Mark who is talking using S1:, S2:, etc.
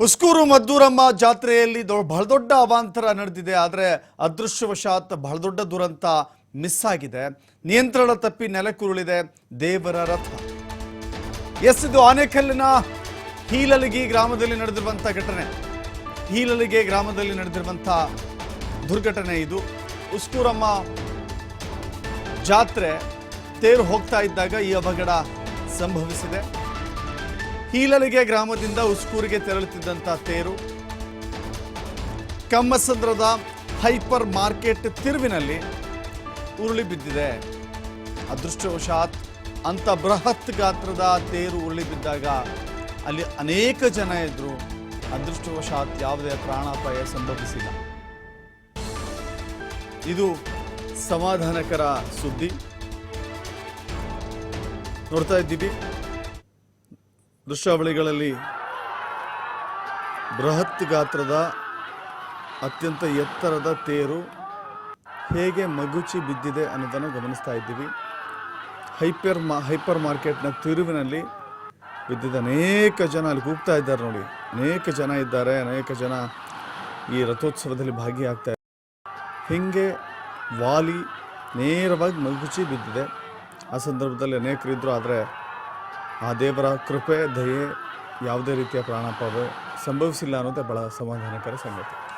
S1: ಹುಸ್ಕೂರು ಮದ್ದೂರಮ್ಮ ಜಾತ್ರೆಯಲ್ಲಿ ಬಹಳ ದೊಡ್ಡ ಅವಾಂತರ ನಡೆದಿದೆ. ಆದರೆ ಅದೃಶ್ಯವಶಾತ್ ಬಹಳ ದೊಡ್ಡ ದುರಂತ ಮಿಸ್ ಆಗಿದೆ. ನಿಯಂತ್ರಣ ತಪ್ಪಿ ನೆಲಕ್ಕುರುಳಿದೆ ದೇವರ ರಥ. ಎಸ್, ಇದು ಆನೇಕಲ್ಲಿನ ಹೀಲಲಿಗಿ ಗ್ರಾಮದಲ್ಲಿ ನಡೆದಿರುವಂಥ ಘಟನೆ. ಹೀಲಲಿಗೆ ಗ್ರಾಮದಲ್ಲಿ ನಡೆದಿರುವಂಥ ದುರ್ಘಟನೆ ಇದು. ಉಸ್ಕೂರಮ್ಮ ಜಾತ್ರೆ ತೇರು ಹೋಗ್ತಾ ಇದ್ದಾಗ ಈ ಅವಘಡ ಸಂಭವಿಸಿದೆ. ಹೀಲಲಿಗೆ ಗ್ರಾಮದಿಂದ ಉಸ್ಕೂರಿಗೆ ತೆರಳುತ್ತಿದ್ದಂಥ ತೇರು. ಕಮ್ಮಸಂದ್ರದ ಹೈಪರ್ ಮಾರ್ಕೆಟ್ ತಿರುವಿನಲ್ಲಿ ಉರುಳಿ ಬಿದ್ದಿದೆ. ಅದೃಷ್ಟವಶಾತ್ ಅಂಥ ಬೃಹತ್ ಗಾತ್ರದ ತೇರು ಉರುಳಿ ಬಿದ್ದಾಗ ಅಲ್ಲಿ ಅನೇಕ ಜನ ಇದ್ರು. ಅದೃಷ್ಟವಶಾತ್ ಯಾವುದೇ ಪ್ರಾಣಾಪಾಯ ಸಂಭವಿಸಿಲ್ಲ. ಇದು ಸಮಾಧಾನಕರ ಸುದ್ದಿ. ನೋಡ್ತಾ ಇದ್ದೀವಿ. ದೃಶ್ಯಾವಳಿಗಳಲ್ಲಿ ಬೃಹತ್ ಗಾತ್ರದ ಅತ್ಯಂತ ಎತ್ತರದ ತೇರು ಹೇಗೆ ಮಗುಚಿ ಬಿದ್ದಿದೆ ಅನ್ನೋದನ್ನು ಗಮನಿಸ್ತಾ ಇದ್ದೀವಿ. ಹೈಪರ್ ಮಾ, ಹೈಪರ್ ಮಾರ್ಕೆಟ್ನ ತಿರುವಿನಲ್ಲಿ ಬಿದ್ದಿದ್ದ ಅನೇಕ ಜನ ಅಲ್ಲಿ ಕೂಗ್ತಾ ಇದ್ದಾರೆ ನೋಡಿ. ಅನೇಕ ಜನ ಇದ್ದಾರೆ, ಅನೇಕ ಜನ ಈ ರಥೋತ್ಸವದಲ್ಲಿ ಭಾಗಿಯಾಗ್ತಾ ಇದ್ದಾರೆ. ಹೀಗೆ ವಾಲಿ ನೇರವಾಗಿ ಮಗುಚಿ ಬಿದ್ದಿದೆ. ಆ ಸಂದರ್ಭದಲ್ಲಿ ಅನೇಕರಿದ್ದರು ಆದರೆ ಆ ದೇವರ ಕೃಪೆ ದಯೆ ಯಾವುದೇ ರೀತಿಯ ಪ್ರಾಣಾಪಾಯ ಸಂಭವಿಸಿಲ್ಲ ಅನ್ನೋದೇ ಬಹಳ ಸಮಾಧಾನಕರ ಸಂಗತಿ.